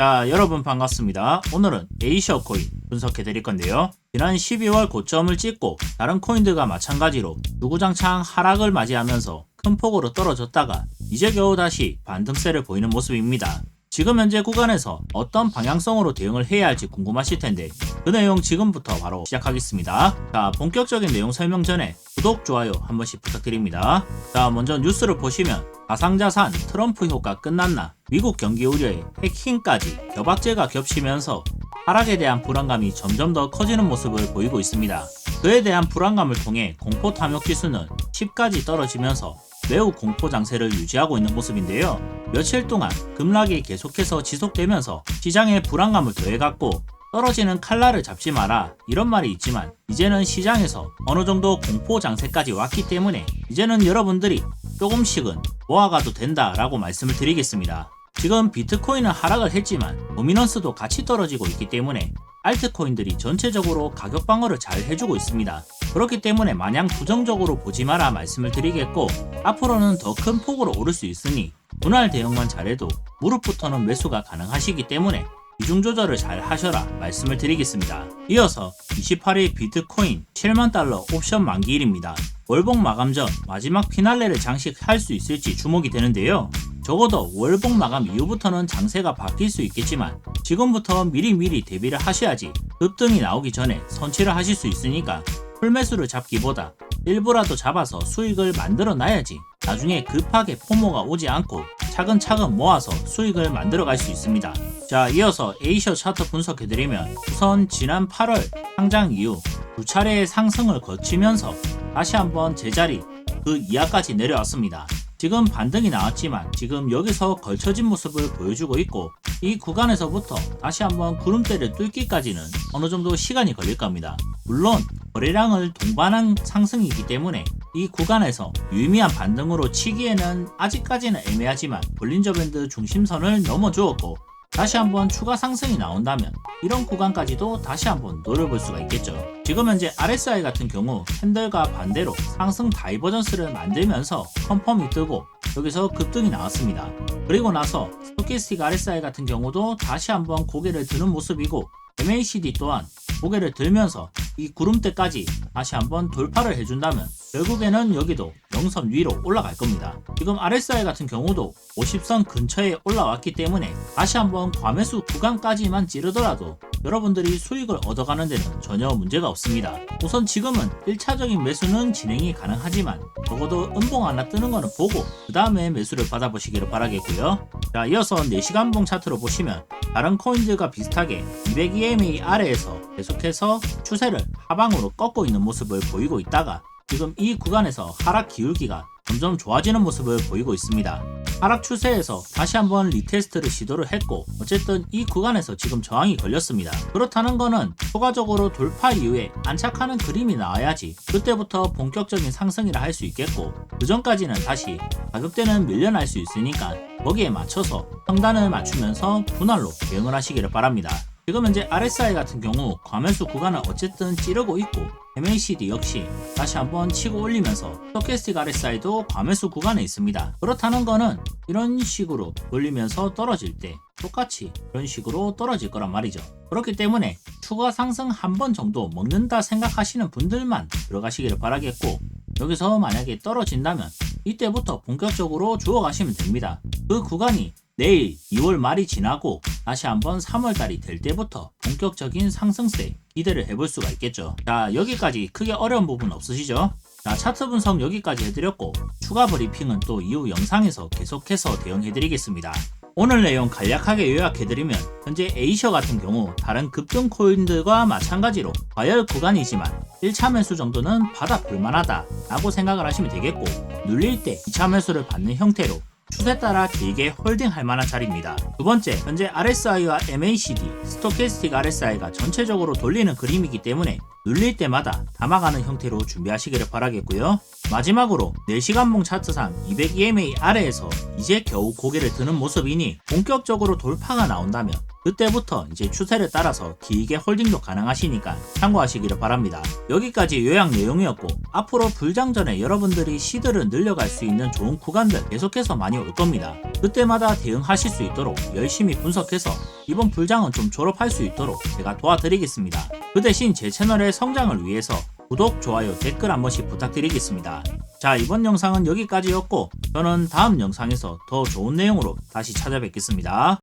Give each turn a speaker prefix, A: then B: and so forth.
A: 자, 여러분 반갑습니다. 오늘은 에이셔 코인 분석해 드릴 건데요. 지난 12월 고점을 찍고 다른 코인들과 마찬가지로 주구장창 하락을 맞이하면서 큰 폭으로 떨어졌다가 이제 겨우 다시 반등세를 보이는 모습입니다. 지금 현재 구간에서 어떤 방향성으로 대응을 해야 할지 궁금하실 텐데 그 내용 지금부터 바로 시작하겠습니다. 자, 본격적인 내용 설명 전에 구독, 좋아요 한 번씩 부탁드립니다. 자, 먼저 뉴스를 보시면 가상자산 트럼프 효과 끝났나 미국 경기 우려에 해킹까지 겨박제가 겹치면서 하락에 대한 불안감이 점점 더 커지는 모습을 보이고 있습니다. 그에 대한 불안감을 통해 공포 탐욕 지수는 10까지 떨어지면서 매우 공포 장세를 유지하고 있는 모습인데요. 며칠 동안 급락이 계속해서 지속되면서 시장에 불안감을 더해갔고 떨어지는 칼날을 잡지 마라 이런 말이 있지만 이제는 시장에서 어느 정도 공포 장세까지 왔기 때문에 이제는 여러분들이 조금씩은 모아가도 된다라고 말씀을 드리겠습니다. 지금 비트코인은 하락을 했지만 도미넌스도 같이 떨어지고 있기 때문에 알트코인들이 전체적으로 가격 방어를 잘 해주고 있습니다. 그렇기 때문에 마냥 부정적으로 보지 마라 말씀을 드리겠고 앞으로는 더 큰 폭으로 오를 수 있으니 분할 대응만 잘해도 무릎부터는 매수가 가능하시기 때문에 비중 조절을 잘 하셔라 말씀을 드리겠습니다. 이어서 28일 비트코인 7만 달러 옵션 만기일입니다. 월봉 마감 전 마지막 피날레를 장식할 수 있을지 주목이 되는데요. 적어도 월봉 마감 이후부터는 장세가 바뀔 수 있겠지만 지금부터 미리미리 대비를 하셔야지 급등이 나오기 전에 선취를 하실 수 있으니까 풀매수를 잡기보다 일부라도 잡아서 수익을 만들어 놔야지 나중에 급하게 포모가 오지 않고 차근차근 모아서 수익을 만들어 갈 수 있습니다. 자, 이어서 에이셔 차트 분석해드리면 우선 지난 8월 상장 이후 두 차례의 상승을 거치면서 다시 한번 제자리 그 이하까지 내려왔습니다. 지금 반등이 나왔지만 지금 여기서 걸쳐진 모습을 보여주고 있고 이 구간에서부터 다시 한번 구름대를 뚫기까지는 어느 정도 시간이 걸릴 겁니다. 물론 거래량을 동반한 상승이기 때문에 이 구간에서 유의미한 반등으로 치기에는 아직까지는 애매하지만 볼린저 밴드 중심선을 넘어 주었고 다시 한번 추가 상승이 나온다면 이런 구간까지도 다시 한번 노려볼 수가 있겠죠. 지금 현재 RSI 같은 경우 캔들과 반대로 상승 다이버전스를 만들면서 컨펌이 뜨고 여기서 급등이 나왔습니다. 그리고 나서 스토키스틱 RSI 같은 경우도 다시 한번 고개를 드는 모습이고 MACD 또한 고개를 들면서 이 구름대까지 다시 한번 돌파를 해준다면 결국에는 여기도 영선 위로 올라갈 겁니다. 지금 RSI 같은 경우도 50선 근처에 올라왔기 때문에 다시 한번 과매수 구간까지만 찌르더라도 여러분들이 수익을 얻어가는 데는 전혀 문제가 없습니다. 우선 지금은 1차적인 매수는 진행이 가능하지만 적어도 음봉 하나 뜨는 거는 보고 그 다음에 매수를 받아보시기를 바라겠고요. 자 이어서 4시간봉 차트로 보시면 다른 코인들과 비슷하게 200EMA 아래에서 계속해서 추세를 하방으로 꺾고 있는 모습을 보이고 있다가 지금 이 구간에서 하락 기울기가 점점 좋아지는 모습을 보이고 있습니다. 하락 추세에서 다시 한번 리테스트를 시도를 했고 어쨌든 이 구간에서 지금 저항이 걸렸습니다. 그렇다는 거는 추가적으로 돌파 이후에 안착하는 그림이 나와야지 그때부터 본격적인 상승이라 할 수 있겠고 그 전까지는 다시 가격대는 밀려날 수 있으니까 거기에 맞춰서 평단을 맞추면서 분할로 대응을 하시기를 바랍니다. 지금 현재 RSI 같은 경우 과매수 구간을 어쨌든 찌르고 있고 MACD 역시 다시 한번 치고 올리면서 스토캐스틱 RSI도 과매수 구간에 있습니다. 그렇다는 거는 이런 식으로 돌리면서 떨어질 때 똑같이 이런 식으로 떨어질 거란 말이죠. 그렇기 때문에 추가 상승 한 번 정도 먹는다 생각하시는 분들만 들어가시기를 바라겠고 여기서 만약에 떨어진다면 이때부터 본격적으로 주워 가시면 됩니다. 그 구간이 내일 2월 말이 지나고 다시 한번 3월 달이 될 때부터 본격적인 상승세 기대를 해볼 수가 있겠죠. 자, 여기까지 크게 어려운 부분 없으시죠? 자, 차트 분석 여기까지 해드렸고 추가 브리핑은 또 이후 영상에서 계속해서 대응해드리겠습니다. 오늘 내용 간략하게 요약해드리면 현재 에이셔 같은 경우 다른 급등 코인들과 마찬가지로 과열 구간이지만 1차 매수 정도는 받아 볼만하다 라고 생각을 하시면 되겠고 눌릴 때 2차 매수를 받는 형태로 추세 따라 길게 홀딩할 만한 자리입니다. 두 번째, 현재 RSI와 MACD, 스토캐스틱 RSI가 전체적으로 돌리는 그림이기 때문에 눌릴 때마다 담아가는 형태로 준비하시기를 바라겠고요. 마지막으로 4시간봉 차트상 200EMA 아래에서 이제 겨우 고개를 드는 모습이니 본격적으로 돌파가 나온다면 그때부터 이제 추세를 따라서 길게 홀딩도 가능하시니까 참고하시기를 바랍니다. 여기까지 요약 내용이었고 앞으로 불장 전에 여러분들이 시드를 늘려갈 수 있는 좋은 구간들 계속해서 많이 올 겁니다. 그때마다 대응하실 수 있도록 열심히 분석해서 이번 불장은 좀 졸업할 수 있도록 제가 도와드리겠습니다. 그 대신 제 채널의 성장을 위해서 구독, 좋아요, 댓글 한 번씩 부탁드리겠습니다. 자, 이번 영상은 여기까지였고, 저는 다음 영상에서 더 좋은 내용으로 다시 찾아뵙겠습니다.